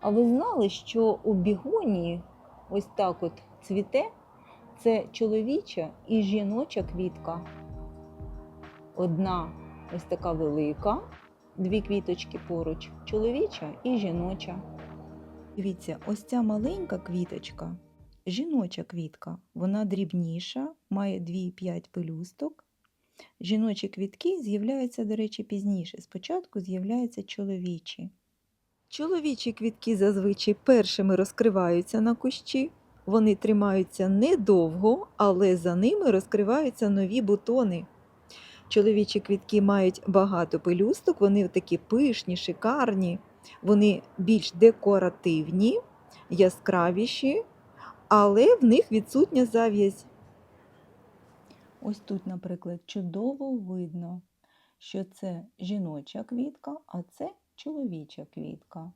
А ви знали, що у бігонії ось так от цвіте це чоловіча і жіноча квітка. Одна ось така велика, дві квіточки поруч, чоловіча і жіноча. Дивіться, ось ця маленька квіточка, жіноча квітка, вона дрібніша, має 2-5 пелюсток. Жіночі квітки з'являються, до речі, пізніше. Спочатку з'являються чоловічі. Чоловічі квітки зазвичай першими розкриваються на кущі. Вони тримаються недовго, але за ними розкриваються нові бутони. Чоловічі квітки мають багато пелюсток, вони такі пишні, шикарні, вони більш декоративні, яскравіші, але в них відсутня зав'язь. Ось тут, наприклад, чудово видно, що це жіноча квітка, а це чоловіча квітка.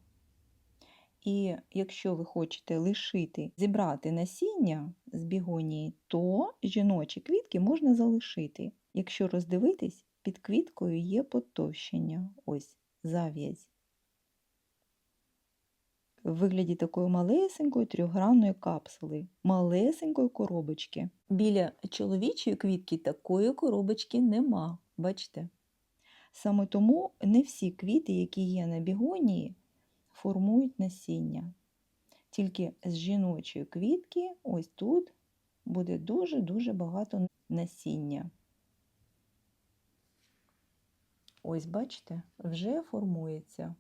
І якщо ви хочете лишити, зібрати насіння з бігонії, то жіночі квітки можна залишити. Якщо роздивитись, під квіткою є потовщення, ось зав'язь. В вигляді такої малесенької трьохгранної капсули, малесенької коробочки. Біля чоловічої квітки такої коробочки нема, бачите? Саме тому не всі квіти, які є на бігонії, формують насіння. Тільки з жіночої квітки, ось тут, буде дуже-дуже багато насіння. Ось, бачите, вже формується.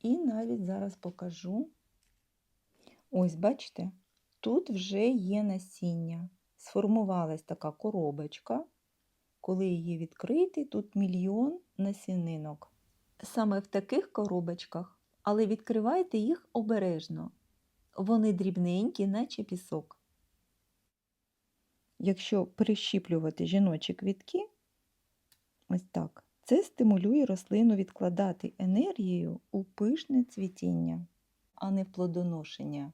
І навіть зараз покажу. Ось, бачите, тут вже є насіння. Сформувалась така коробочка. Коли її відкрити, тут мільйон насінинок. Саме в таких коробочках, але відкривайте їх обережно. Вони дрібненькі, наче пісок. Якщо прищіплювати жіночі квітки, ось так, це стимулює рослину відкладати енергію у пишне цвітіння, а не в плодоношення.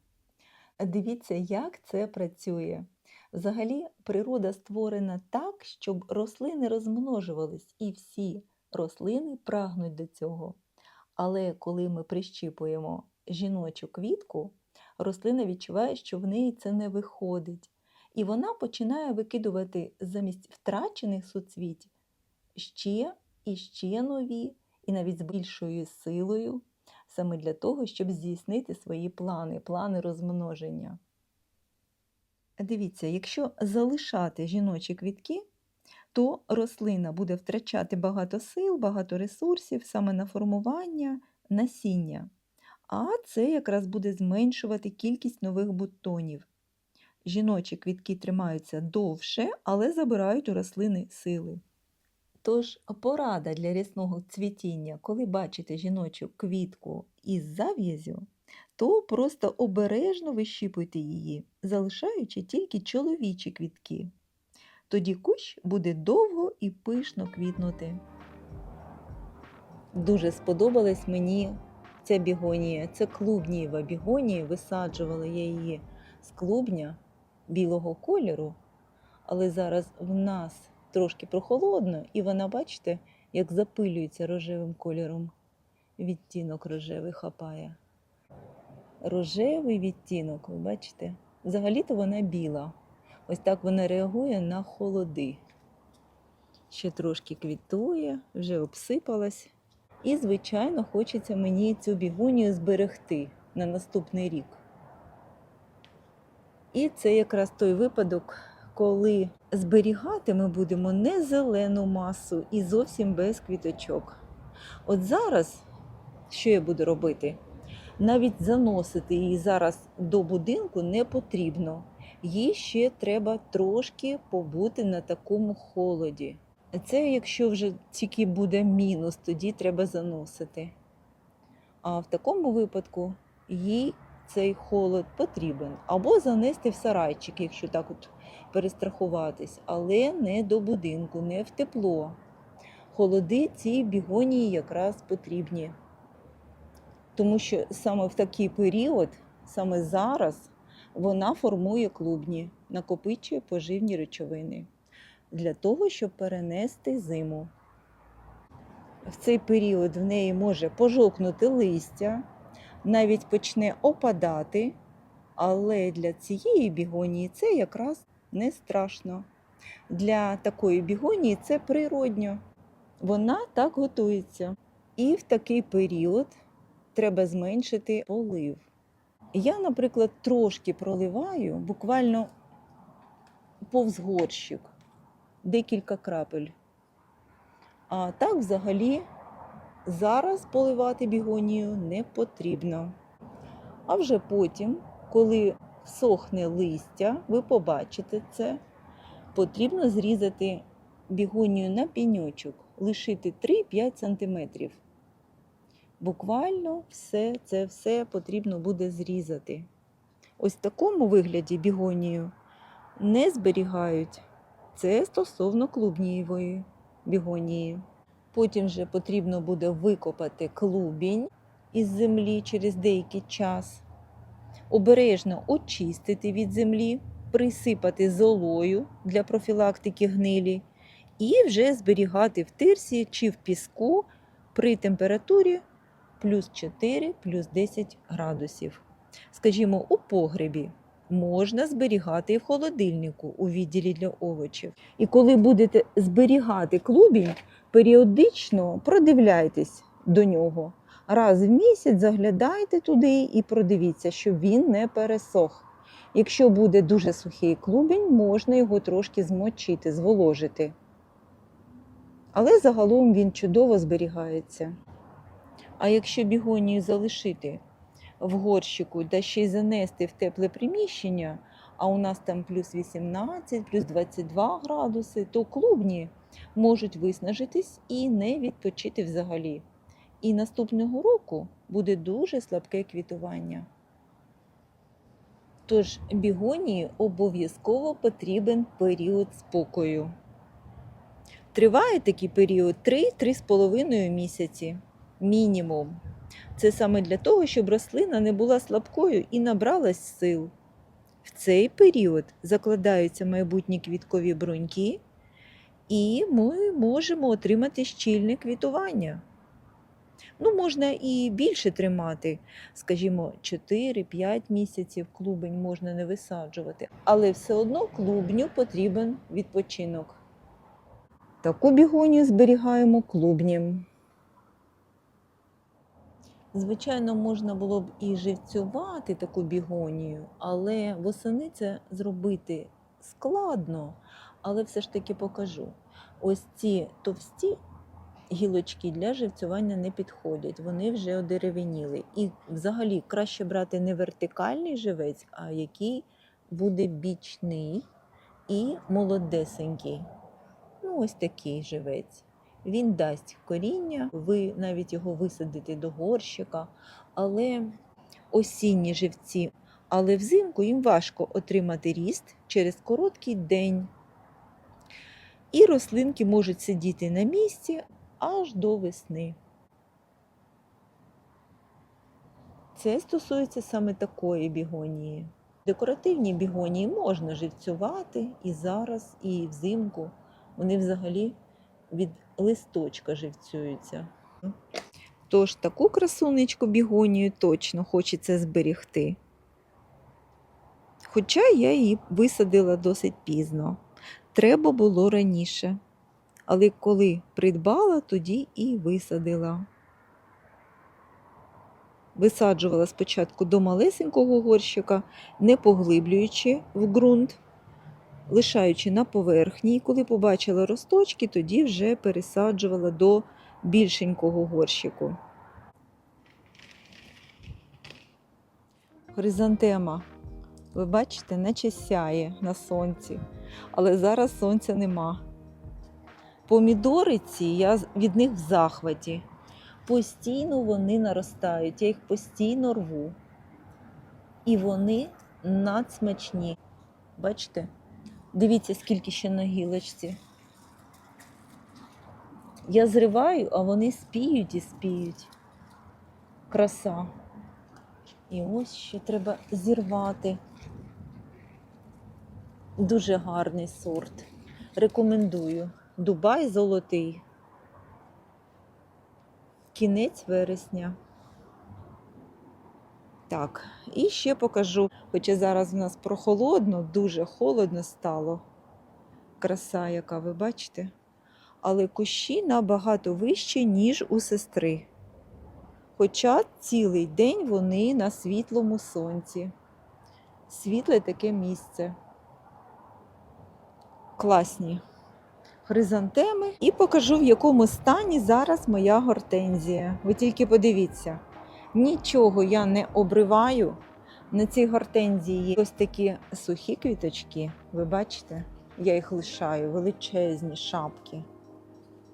Дивіться, як це працює. Взагалі, природа створена так, щоб рослини розмножувались, і всі рослини прагнуть до цього. Але коли ми прищіпуємо жіночу квітку, рослина відчуває, що в неї це не виходить. І вона починає викидувати замість втрачених суцвіть ще і ще нові, і навіть з більшою силою, саме для того, щоб здійснити свої плани, плани розмноження. Дивіться, якщо залишати жіночі квітки, то рослина буде втрачати багато сил, багато ресурсів саме на формування насіння. А це якраз буде зменшувати кількість нових бутонів. Жіночі квітки тримаються довше, але забирають у рослини сили. Тож порада для рясного цвітіння, коли бачите жіночу квітку із зав'язю, то просто обережно вищіпуйте її, залишаючи тільки чоловічі квітки. Тоді кущ буде довго і пишно квітнути. Дуже сподобалась мені ця бігонія. Це клубнієва бігонія. Висаджувала я її з клубня білого кольору, але зараз в нас трошки прохолодно, і вона, бачите, як запилюється рожевим кольором. Відтінок рожевий хапає. Рожевий відтінок, ви бачите? Взагалі-то вона біла. Ось так вона реагує на холоди. Ще трошки квітує, вже обсипалась. І, звичайно, хочеться мені цю бігонію зберегти на наступний рік. І це якраз той випадок, коли зберігати ми будемо не зелену масу і зовсім без квіточок. От зараз, що я буду робити? Навіть заносити її зараз до будинку не потрібно. Їй ще треба трошки побути на такому холоді. Це якщо вже тільки буде мінус, тоді треба заносити. А в такому випадку їй цей холод потрібен. Або занести в сарайчик, якщо так от перестрахуватись, але не до будинку, не в тепло. Холоди цій бігонії якраз потрібні. Тому що саме в такий період, саме зараз, вона формує клубні, накопичує поживні речовини для того, щоб перенести зиму. В цей період в неї може пожовкнути листя, навіть почне опадати, але для цієї бігонії це якраз не страшно. Для такої бігонії це природньо. Вона так готується. І в такий період треба зменшити полив. Я, наприклад, трошки проливаю, буквально повз горщик, декілька крапель. А так взагалі зараз поливати бігонію не потрібно. А вже потім, коли всохне листя, ви побачите це, потрібно зрізати бігонію на піньочок, лишити 3-5 см. Буквально все це все потрібно буде зрізати. Ось в такому вигляді бігонію не зберігають. Це стосовно клубнієвої бігонії. Потім вже потрібно буде викопати клубінь із землі через деякий час, обережно очистити від землі, присипати золою для профілактики гнилі і вже зберігати в тирсі чи в піску при температурі плюс 4, плюс 10 градусів. Скажімо, у погребі можна зберігати і в холодильнику у відділі для овочів. І коли будете зберігати клубінь, періодично продивляйтесь до нього. Раз в місяць заглядайте туди і продивіться, щоб він не пересох. Якщо буде дуже сухий клубінь, можна його трошки змочити, зволожити. Але загалом він чудово зберігається. А якщо бігонію залишити в горщику та ще й занести в тепле приміщення, а у нас там плюс 18, плюс 22 градуси, то клубні можуть виснажитись і не відпочити взагалі. І наступного року буде дуже слабке квітування. Тож бігонії обов'язково потрібен період спокою. Триває такий період 3-3,5 місяці мінімум. Це саме для того, щоб рослина не була слабкою і набралась сил. В цей період закладаються майбутні квіткові бруньки, і ми можемо отримати щільне квітування. Ну, можна і більше тримати, скажімо, 4-5 місяців клубень можна не висаджувати, але все одно клубню потрібен відпочинок. Таку бігонію зберігаємо клубнім. Звичайно, можна було б і живцювати таку бігонію, але восени це зробити складно, але все ж таки покажу. Ось ці товсті гілочки для живцювання не підходять, вони вже одеревеніли. І взагалі краще брати не вертикальний живець, а який буде бічний і молодесенький. Ну, ось такий живець. Він дасть коріння, ви навіть його висадите до горщика, але осінні живці. Але взимку їм важко отримати ріст через короткий день. І рослинки можуть сидіти на місці аж до весни. Це стосується саме такої бігонії. Декоративні бігонії можна живцювати і зараз, і взимку. Вони взагалі від листочка живцюються. Тож таку красунечку бігонію точно хочеться зберігти. Хоча я її висадила досить пізно. Треба було раніше. Але коли придбала, тоді і висадила. Висаджувала спочатку до малесенького горщика, не поглиблюючи в ґрунт лишаючи на поверхні, і коли побачила росточки, тоді вже пересаджувала до більшенького горщику. Хризантема, ви бачите, наче сяє на сонці, але зараз сонця нема. Помідори ці, я від них в захваті. Постійно вони наростають, я їх постійно рву. І вони надсмачні. Бачите? Дивіться, скільки ще на гілочці. Я зриваю, а вони спіють і спіють. Краса. І ось ще треба зірвати. Дуже гарний сорт. Рекомендую. Дубай золотий. кінець вересня. Так, і ще покажу, хоча зараз у нас прохолодно, дуже холодно стало. Краса, яка ви бачите. Але кущі набагато вищі, ніж у сестри. Хоча цілий день вони на світлому сонці. Світле таке місце. Класні хризантеми. І покажу, в якому стані зараз моя гортензія. Ви тільки подивіться. Нічого я не обриваю. На цій гортензії є ось такі сухі квіточки. Ви бачите? Я їх лишаю, величезні шапки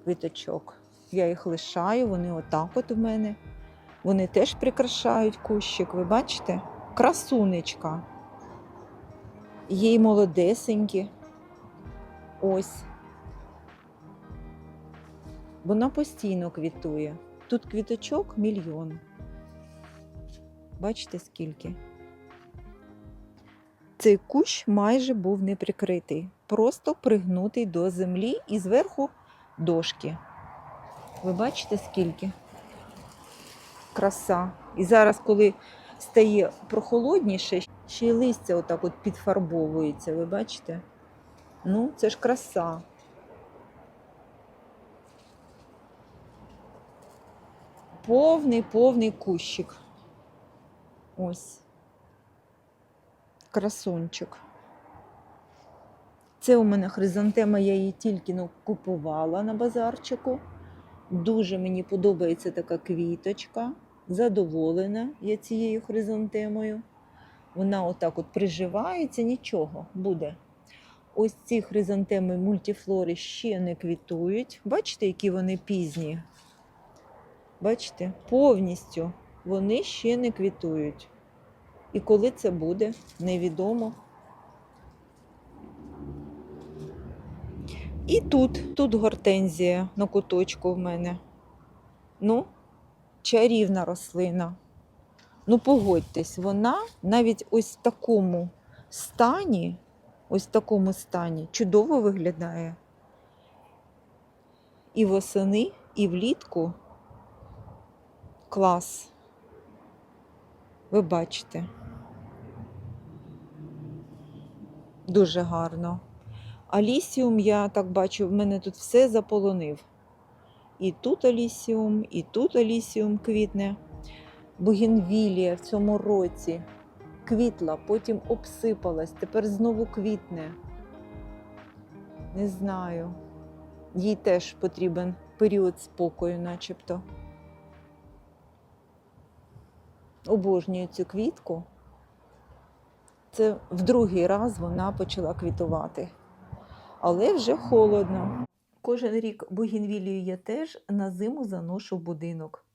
квіточок. Я їх лишаю, вони отак от у мене. Вони теж прикрашають кущик, ви бачите? Красунечка. Є й молодесенькі. Ось. Вона постійно квітує. Тут квіточок мільйон. Бачите скільки? Цей кущ майже був не прикритий, просто пригнутий до землі і зверху дошки. Ви бачите скільки? Краса. І зараз, коли стає прохолодніше, ще й листя отак от підфарбовується, ви бачите? Ну, це ж краса. Повний, повний кущик. Ось. Красунчик. Це у мене хризантема, я її тільки ну, купувала на базарчику. Дуже мені подобається така квіточка. Задоволена я цією хризантемою. Вона отак от приживається, нічого буде. Ось ці хризантеми мультифлори ще не квітують. Бачите, які вони пізні? Бачите, повністю вони ще не квітують. І коли це буде, невідомо. І тут, тут гортензія на куточку в мене. Ну, чарівна рослина. Ну, погодьтесь, вона навіть ось в такому стані, ось в такому стані чудово виглядає. І восени, і влітку. Клас. Ви бачите. Дуже гарно. Алісіум, я так бачу, в мене тут все заполонив. І тут алісіум, і тут алісіум квітне. Бугенвілія в цьому році квітла, потім обсипалась, тепер знову квітне. Не знаю. Їй теж потрібен період спокою, начебто. Обожнюю цю квітку. Це в другий раз вона почала квітувати. Але вже холодно. Кожен рік бугінвілію я теж на зиму заношу будинок.